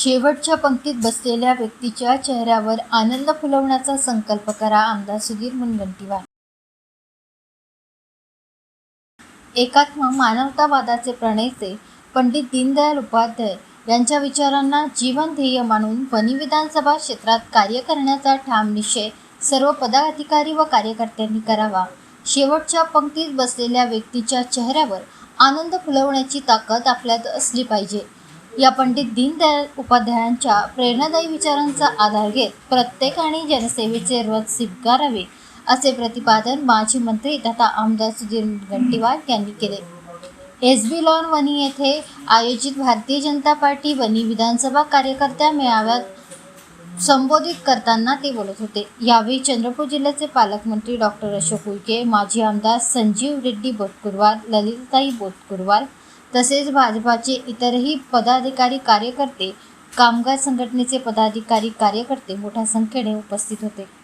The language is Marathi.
शेवटच्या पंक्तीत बसलेल्या व्यक्तीच्या चेहऱ्यावर आनंद फुलवण्याचा संकल्प करा आमदार सुधीर मुनगंटीवार. एकात्म मानवतावादाचे प्रणेते पंडित दीनदयाल उपाध्याय यांच्या विचारांना जीवन ध्येय मानून वनी विधानसभा क्षेत्रात कार्य करण्याचा ठाम निश्चय सर्व पदाधिकारी व कार्यकर्त्यांनी करावा. शेवटच्या पंक्तीत बसलेल्या व्यक्तीच्या चेहऱ्यावर आनंद फुलवण्याची ताकद आपल्यात असली पाहिजे. या पंडित दीनदयाल उपाध्यायांच्या प्रेरणादायी विचारांचा आधार घेत प्रत्येकाने जनसेवेचे रथ स्वीकारावे असे प्रतिपादन माजी मंत्री तथा आमदार सुधीर मुनगंटीवार यांनी केले. एस बी लॉन वनी येथे आयोजित भारतीय जनता पार्टी वनी विधानसभा कार्यकर्त्या मेळाव्यात संबोधित करताना ते बोलत होते. यावेळी चंद्रपूर जिल्ह्याचे पालकमंत्री डॉक्टर अशोक उईके माजी आमदार संजीव रेड्डी बोटकुरवार ललिताई बोटकुरवार तसेच भाजपाचे इतरही पदाधिकारी कार्यकर्ते कामगार संघटनेचे पदाधिकारी कार्यकर्ते मोठ्या संख्येने उपस्थित होते.